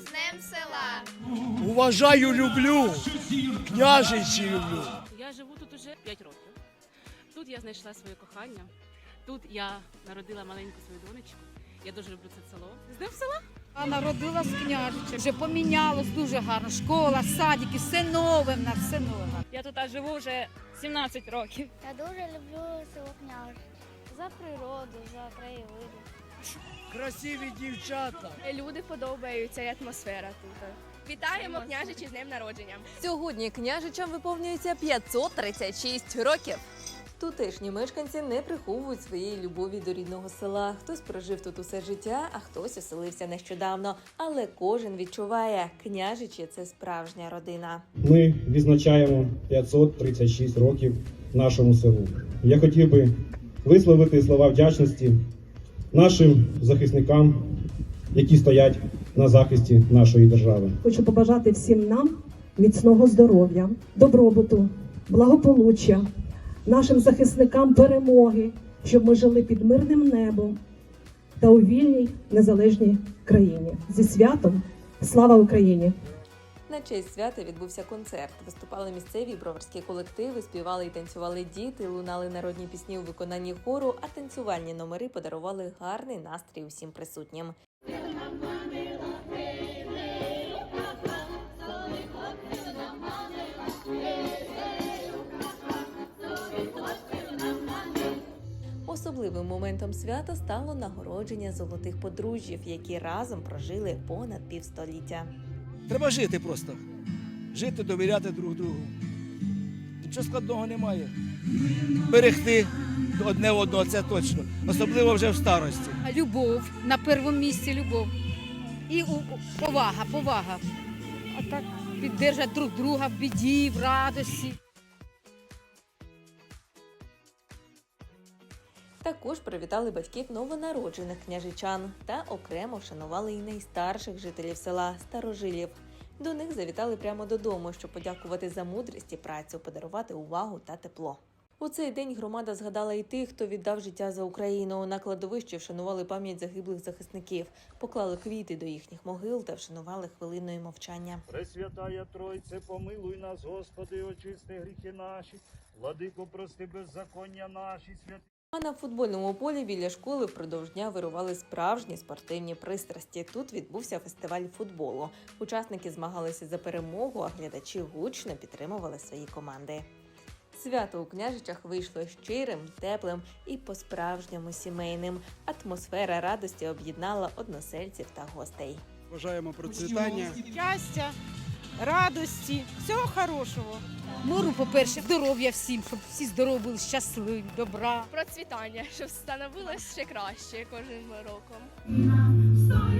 з Днем села! Уважаю, люблю. Княжичі люблю. Я живу тут уже 5 років. Тут я знайшла своє кохання. Тут я народила маленьку свою донечку. Я дуже люблю це село. З Днем села! А народилась в княжичі. Вже помінялось дуже гарно. Школа, садики, все нове в нас, все нове. Я тут живу вже 17 років. Я дуже люблю село Княжич. За природу, за краєвиди. Красиві дівчата. Люди подобаються і атмосфера тут. Вітаємо княжичі з днем народження. Сьогодні княжичам виповнюється 536 років. Тутешні мешканці не приховують своєї любові до рідного села. Хтось прожив тут усе життя, а хтось оселився нещодавно. Але кожен відчуває, княжичі це справжня родина. Ми відзначаємо 536 років нашому селу. Я хотів би висловити слова вдячності нашим захисникам, які стоять на захисті нашої держави. Хочу побажати всім нам міцного здоров'я, добробуту, благополуччя, нашим захисникам перемоги, щоб ми жили під мирним небом та у вільній незалежній країні. Зі святом слава Україні! На честь свята відбувся концерт. Виступали місцеві броварські колективи, співали і танцювали діти, лунали народні пісні у виконанні хору, а танцювальні номери подарували гарний настрій усім присутнім. Особливим моментом свята стало нагородження золотих подружжів, які разом прожили понад півстоліття. Треба жити просто. Жити, довіряти друг другу. Нічого складного немає. Берегти одне одного, це точно. Особливо вже в старості. Любов на першому місці любов. І повага, повага. А так піддержать друг друга в біді, в радості. Також привітали батьків новонароджених княжичан та окремо вшанували і найстарших жителів села старожилів. До них завітали прямо додому, щоб подякувати за мудрість і працю, подарувати увагу та тепло. У цей день громада згадала і тих, хто віддав життя за Україну. На кладовищі вшанували пам'ять загиблих захисників, поклали квіти до їхніх могил та вшанували хвилиною мовчання. Пресвятая Тройце, помилуй нас, Господи, очисти гріхи наші, владико, прости беззаконня наші, святи. А на футбольному полі біля школи впродовж дня вирували справжні спортивні пристрасті. Тут відбувся фестиваль футболу. Учасники змагалися за перемогу, а глядачі гучно підтримували свої команди. Свято у княжичах вийшло щирим, теплим і по-справжньому сімейним. Атмосфера радості об'єднала односельців та гостей. Бажаємо процвітання. Щастя, радості, всього хорошого. Миру, по-перше, здоров'я всім, щоб всі здорові були, щасливі, добра. Процвітання, щоб становилось ще краще кожним роком. Стоїть